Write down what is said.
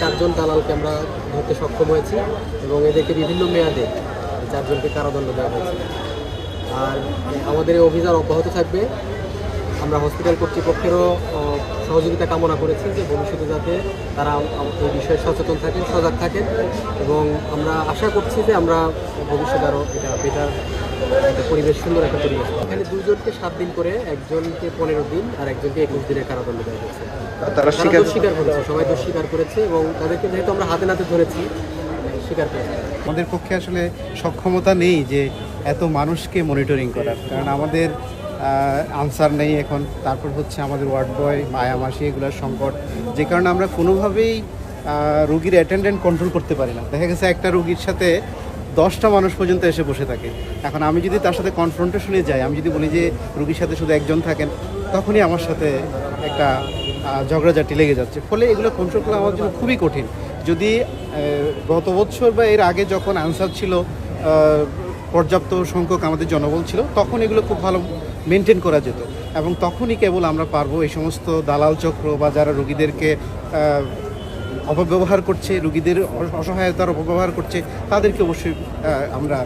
চারজন দালালকে আমরা ধরতে সক্ষম হয়েছি এবং এদেরকে বিভিন্ন মেয়াদে চারজনকে কারাদণ্ড দেওয়া হয়েছে। আর আমাদের এই অভিযান অব্যাহত থাকবে। আমরা হসপিটাল কর্তৃপক্ষেরও সহযোগিতা কামনা করেছি যে ভবিষ্যতে যাতে তারা এই বিষয়ে সচেতন থাকেন, সজাগ থাকেন এবং আমরা আশা করছি যে আমরা ভবিষ্যতে আরও এটা বেটার একটা পরিবেশ সুন্দর একটা পরিবেশ এখানে দুজনকে সাত দিন করে একজনকে পনেরো দিন আর একজনকে একুশ দিনের কারাদণ্ড দেওয়া হয়েছে। তারা তারা স্বীকার স্বীকার করেছে। সবাই দোষ স্বীকার করেছে এবং তাদেরকে যেহেতু আমরা হাতে নাতে ধরেছি স্বীকার করেছে। আমাদের পক্ষে আসলে সক্ষমতা নেই যে এত মানুষকে মনিটরিং করার কারণ আমাদের আনসার নেই এখন। তারপর হচ্ছে আমাদের ওয়ার্ড বয় মায়া মাসি এগুলোর সংকট। যে কারণে আমরা কোনোভাবেই রুগীর অ্যাটেন্ডেন্ট কন্ট্রোল করতে পারি না। দেখা গেছে একটা রুগীর সাথে দশটা মানুষ পর্যন্ত এসে বসে থাকে। এখন আমি যদি তার সাথে কনফ্রন্টেশনে যাই, আমি যদি বলি যে, রুগীর সাথে শুধু একজন থাকেন, তখনই আমার সাথে একটা ঝগড়াঝাটি লেগে যাচ্ছে। ফলে এগুলো কন্ট্রোল করা আমার জন্য খুবই কঠিন। যদি গত বছর বা এর আগে যখন আনসার ছিল পর্যাপ্ত সংখ্যক আমাদের জনবল ছিল, তখন এগুলো খুব ভালো মেনটেন করা যেত। এবং তখনই কেবল আমরা পারব এই সমস্ত দালাল চক্র বা যারা রোগীদেরকে অপব্যবহার করছে রুগীদের অসহায়তার অপব্যবহার করছে তাদেরকে অবশ্যই আমরা